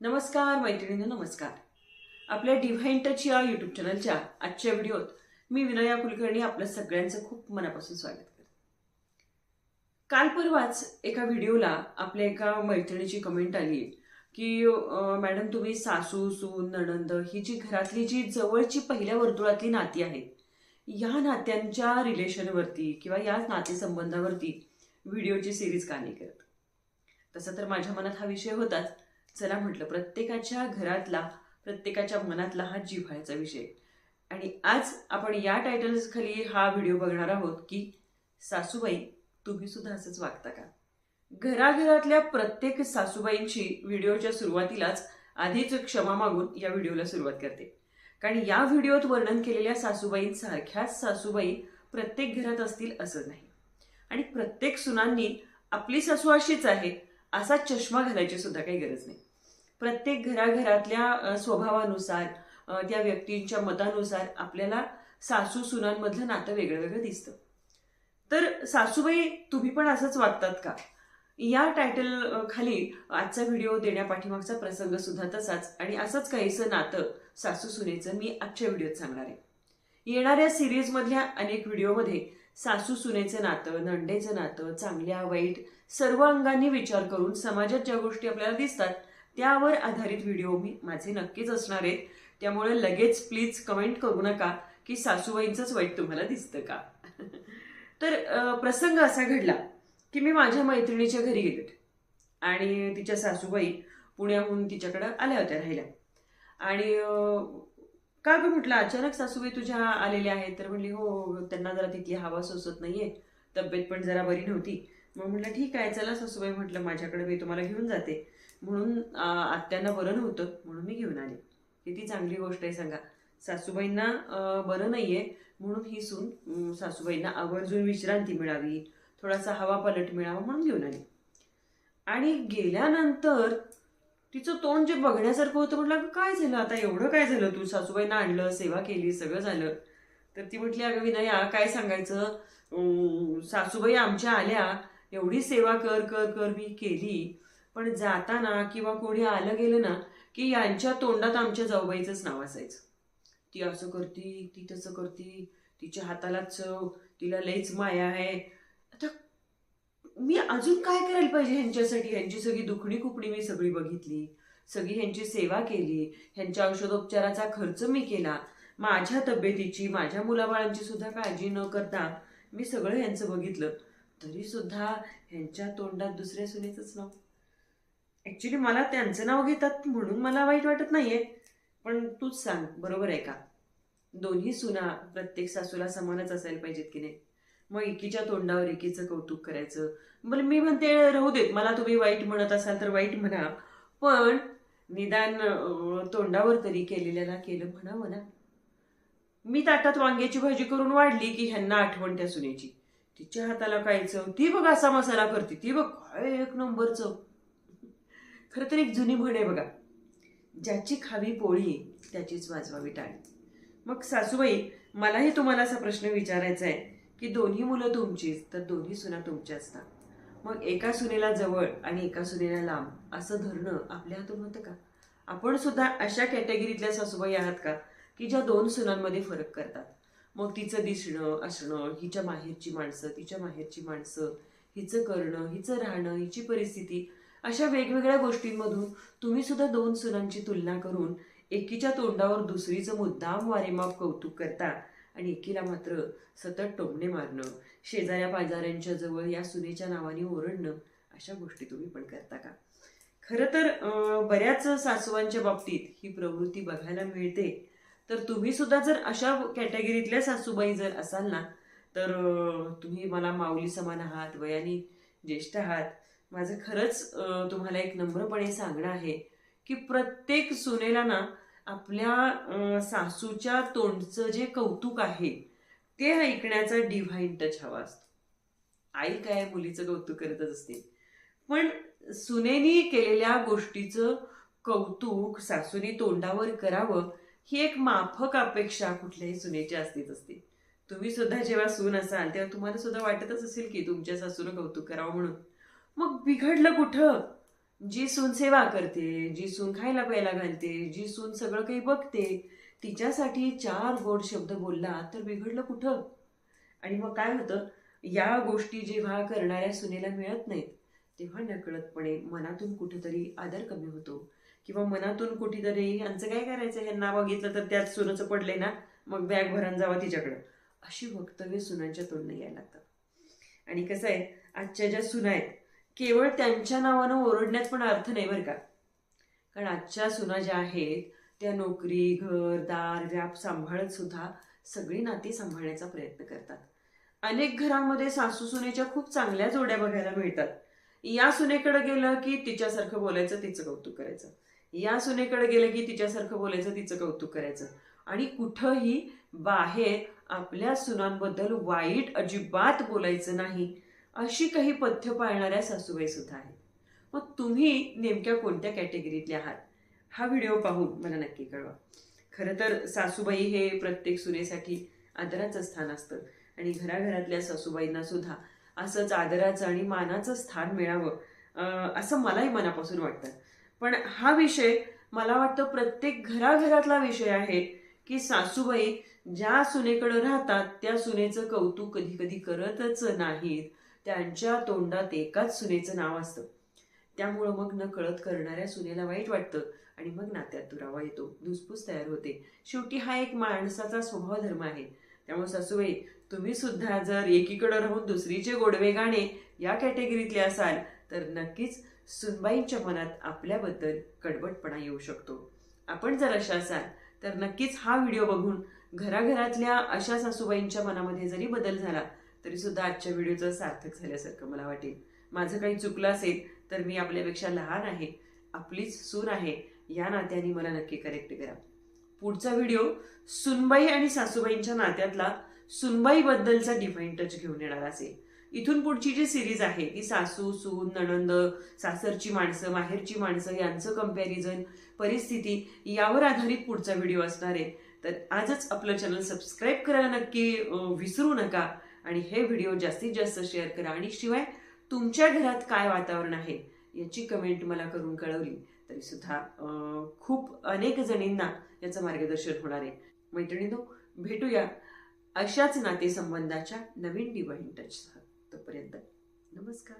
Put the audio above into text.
नमस्कार मैत्रिणींनो नमस्कार. आपल्या डिव्हाइन टच या यूट्यूब चॅनलच्या आजच्या व्हिडिओत मी विनया कुलकर्णी आपलं सगळ्यांचं खूप मनापासून स्वागत करते. काल परवाच एका व्हिडिओला आपल्या एका मैत्रिणीची कमेंट आली की मॅडम तुम्ही सासू सून नणंद ही जी घरातली जी जवळची पहिल्या वर्तुळातली नाती आहेत या नात्यांच्या रिलेशनवरती किंवा या नातेसंबंधावरती व्हिडिओची सिरीज का नाही करत तसं तर माझ्या मनात हा विषय होताच. चला म्हटलं प्रत्येकाच्या घरातला प्रत्येकाच्या मनातला हा जिव्हाळ्याचा विषय. आणि आज आपण या टायटल्स खाली हा व्हिडिओ बघणार आहोत की सासूबाई तुम्ही सुद्धा असंच वागता का? घराघरातल्या प्रत्येक सासूबाईंची व्हिडिओच्या सुरुवातीलाच आधीच क्षमा मागून या व्हिडिओला सुरुवात करते. कारण या व्हिडिओत वर्णन केलेल्या सासूबाईंसारख्याच सासूबाई प्रत्येक घरात असतील असं नाही. आणि प्रत्येक सुनांनी आपली सासू अशीच आहे असा चष्मा घालायची सुद्धा काही गरज नाही. प्रत्येक घराघरातल्या स्वभावानुसार त्या व्यक्तींच्या मतानुसार आपल्याला सासू सुनांमधलं नातं वेगळं वेगळं दिसतं. तर सासूबाई तुम्ही पण असंच वागतात का? या टायटल खाली आजचा व्हिडिओ देण्यापाठीमागचा प्रसंग सुद्धा तसाच आणि असंच काहीसं नातं सासू सुनेचं मी आजच्या व्हिडिओत सांगणार आहे. येणाऱ्या सिरीजमधल्या अनेक व्हिडिओमध्ये सासू सुनेचं नातं नंडेचं नातं चांगल्या वाईट सर्व अंगांनी विचार करून समाजात ज्या गोष्टी आपल्याला दिसतात त्यावर आधारित व्हिडिओ मी माझे नक्कीच असणार आहेत. त्यामुळे लगेच प्लीज कमेंट करू नका की सासूबाईंचंच वाईट तुम्हाला दिसतं का? तर प्रसंग असा घडला की मी माझ्या मैत्रिणीच्या घरी गेले आणि तिच्या सासूबाई पुण्याहून तिच्याकडं आल्या होत्या राहिल्या आणि का ग म्हटलं? अचानक सासूबाई तुझ्या आलेल्या आहेत. तर म्हणली हो, हो त्यांना जरा तिथली हवा सोसत नाहीये. तब्येत पण जरा बरी नव्हती. मग म्हटलं ठीक आहे चला सासूबाई म्हटलं माझ्याकडे मी तुम्हाला घेऊन जाते. म्हणून आत्यांना बरं नव्हतं म्हणून मी घेऊन आले. किती चांगली गोष्ट आहे सांगा. सासूबाईंना बरं नाहीये म्हणून ही सून सासूबाईंना आवर्जून विश्रांती मिळावी. थोडासा हवा पलट मिळावा म्हणून घेऊन आली. आणि गेल्यानंतर तिचं तोंड जे बघण्यासारखं होतं म्हटलं काय झालं आता? एवढं काय झालं? तू सासूबाईंना आणलं सेवा केली सगळं झालं. तर ती म्हटली अगं विनया काय सांगायचं? सासूबाई आमच्या आल्या एवढी सेवा कर कर कर मी केली. पण जाताना किंवा कोणी आलं गेलं ना की यांच्या तोंडात आमच्या जाऊबाईचंच नाव असायचं. ती असं करती ती तसं करती तिच्या हाताला चव तिला लईच माया आहे. मी अजून काय करायला पाहिजे ह्यांच्यासाठी? ह्यांची सगळी दुखणी कुपणी मी सगळी बघितली. सगळी ह्यांची सेवा केली. ह्यांच्या औषधोपचाराचा खर्च मी केला. माझ्या तब्येतीची माझ्या मुलाबाळांची सुद्धा काळजी न करता मी सगळं ह्यांचं बघितलं. तरी सुद्धा ह्यांच्या तोंडात दुसऱ्या सुनेचंच नाव. ऍक्च्युली मला त्यांचं नाव घेतात म्हणून मला वाईट वाटत नाहीये. पण तूच सांग बरोबर आहे का? दोन्ही सुना प्रत्येक सासूला समानच असायला पाहिजेत की नाही? मग एकीच्या तोंडावर एकीचं कौतुक करायचं. बरं मी म्हणते राहू देत मला तुम्ही वाईट म्हणत असाल तर वाईट म्हणा. पण निदान तोंडावर तरी केलेल्याला केलं म्हणावं ना मी ताटात वांग्याची भाजी करून वाढली की ह्यांना आठवण त्या सुनेची. तिच्या हाताला काय चव ती बघ असा मसाला करते. ती बघ काय एक नंबर चव खरं तर एक जुनी म्हण आहे बघा. ज्याची खावी पोळी त्याचीच वाजवावी टाळी मग सासूबाई मलाही तुम्हाला असा प्रश्न विचारायचा आहे. की दोन्ही मुलं तुमचीच तर दोन्ही सुना तुमच्या असतात. मग एका सुनेला जवळ आणि एका सुनेला लांब असं धरणं आपल्या हातून होतं का? आपण सुद्धा अशा कॅटेगरीतल्या सासूबाई आहात का की ज्या दोन सुनांमध्ये फरक करतात? मग तिचं दिसणं असणं हिच्या माहेरची माणसं तिच्या माहेरची माणसं हिचं करणं हिचं राहणं हिची परिस्थिती अशा वेगवेगळ्या गोष्टींमधून तुम्ही सुद्धा दोन सुनांची तुलना करून एकीच्या तोंडावर दुसरीचं मुद्दाम वारेमाप कौतुक करता. आणि एकीला मात्र सतत टोमणे मारणं शेजाऱ्या पाजाऱ्यांच्या जवळ या सुनेच्या नावाने ओरडणं अशा गोष्टी तुम्ही पण करता का? खरं तर बऱ्याच सासूवांच्या बाबतीत ही प्रवृत्ती बघायला मिळते. तर तुम्ही सुद्धा जर अशा कॅटेगरीतल्या सासूबाई जर असाल ना तर तुम्ही मला माऊली समान आहात वयाने ज्येष्ठ आहात. माझं खरंच तुम्हाला एक नम्रपणे सांगणं आहे की प्रत्येक सुनेला ना आपल्या सासूच्या तोंडचं जे कौतुक आहे ते ऐकण्याचा डिव्हाइन टच हवा असतो. आई काय मुलीचं कौतुक करतच असते. पण सुनेनी केलेल्या गोष्टीचं कौतुक सासूनी तोंडावर करावं ही एक माफक अपेक्षा कुठल्याही सुनेची असतीच असते. तुम्ही सुद्धा जेव्हा सून असाल तेव्हा तुम्हाला सुद्धा वाटतच असेल की तुमच्या सासूनं कौतुक करावं म्हणून. मग बिघडलं कुठं? जी सून सेवा करते जी सून खायला प्यायला घालते जी सून सगळं काही बघते तिच्यासाठी चार गोड शब्द बोलला तर बिघडलं कुठं? आणि मग काय होतं? या गोष्टी जेव्हा करणाऱ्या सुनेला मिळत नाहीत तेव्हा नकळतपणे मनातून कुठेतरी आदर कमी होतो. किंवा मनातून कुठेतरी यांचं काय करायचं? ह्यांना बघितलं तर त्यात सुनाचं पडले ना मग बॅग भरून जावा तिच्याकडं. अशी वक्तव्य सुनांच्या तोंडनं यायला लागतात आणि कसं आहे आजच्या ज्या सुना आहेत केवळ त्यांच्या नावानं ओरडण्यात पण अर्थ नाही बरं का. कारण आजच्या सुना ज्या आहेत त्या नोकरी घर दार व्याप सांभाळत सुद्धा सगळी नाती सांभाळण्याचा प्रयत्न करतात. अनेक घरांमध्ये सासू सुनेच्या खूप चांगल्या जोड्या बघायला मिळतात. या सुनेकडे गेलं की तिच्यासारखं बोलायचं तिचं कौतुक करायचं. या सुनेकडे गेलं की तिच्यासारखं बोलायचं तिचं कौतुक करायचं. आणि कुठंही बाहेर आपल्या सुनांबद्दल वाईट अजिबात बोलायचं नाही. अशी काही पथ्य पाळणाऱ्या सासूबाई सुद्धा आहेत. मग तुम्ही नेमक्या कोणत्या कॅटेगरीतल्या आहात? हा व्हिडिओ पाहून मला नक्की कळवा. खरं तर सासूबाई हे प्रत्येक सुनेसाठी आदराचं स्थान असतं. आणि घराघरातल्या सासूबाईंना सुद्धा असंच आदराचं आणि मानाचं स्थान मिळावं असं मलाही मनापासून वाटतं. पण हा विषय मला वाटतं प्रत्येक घराघरातला विषय आहे की सासूबाई ज्या सुनेकडं राहतात त्या सुनेचं कौतुक कधी कधी करतच नाहीत. त्यांच्या तोंडात एकाच सुनेचं नाव असतं. त्यामुळं मग न कळत करणाऱ्या सुनेला वाईट वाटतं आणि मग नात्यात दुरावा येतो. धुसफूस तयार होते. शेवटी हा एक माणसाचा स्वभाव धर्म आहे. त्यामुळे सासूबाई तुम्ही सुद्धा जर एकीकडे राहून दुसरीचे गोडवे गाणे या कॅटेगरीतले असाल तर नक्कीच सुनबाईंच्या मनात आपल्याबद्दल कडबटपणा येऊ शकतो. आपण जर अशा असाल तर नक्कीच हा व्हिडिओ बघून घराघरातल्या अशा सासूबाईंच्या मनामध्ये जरी बदल झाला तरी सुद्धा आजच्या व्हिडिओचं सार्थक झाल्यासारखं मला वाटेल. माझं काही चुकलं असेल तर मी आपल्यापेक्षा लहान आहे. आपलीच सून आहे. या नात्याने मला नक्की करेक्ट करा. पुढचा व्हिडिओ सुनबाई आणि सासूबाईंच्या नात्यातला सुनबाई बद्दलचा डिफाईन टच घेऊन येणार असेल इथून पुढची जी सिरीज आहे ती सासू सून नणंद सासरची माणसं माहेरची माणसं यांचं कंपॅरिझन परिस्थिती यावर आधारित पुढचा व्हिडिओ असणार आहे. तर आजच आपलं चॅनल सबस्क्राईब करायला नक्की विसरू नका. आणि हे व्हिडिओ जास्तीत जास्त शेअर करा. आणि शिवाय तुमच्या घरात काय वातावरण आहे याची कमेंट मला करून कळवली. तरी सुद्धा खूप अनेक जणींना याचं मार्गदर्शन होणार आहे. मैत्रिणी भेटूया अशाच नातेसंबंधाच्या नवीन डिवाईन टचसह. तोपर्यंत नमस्कार.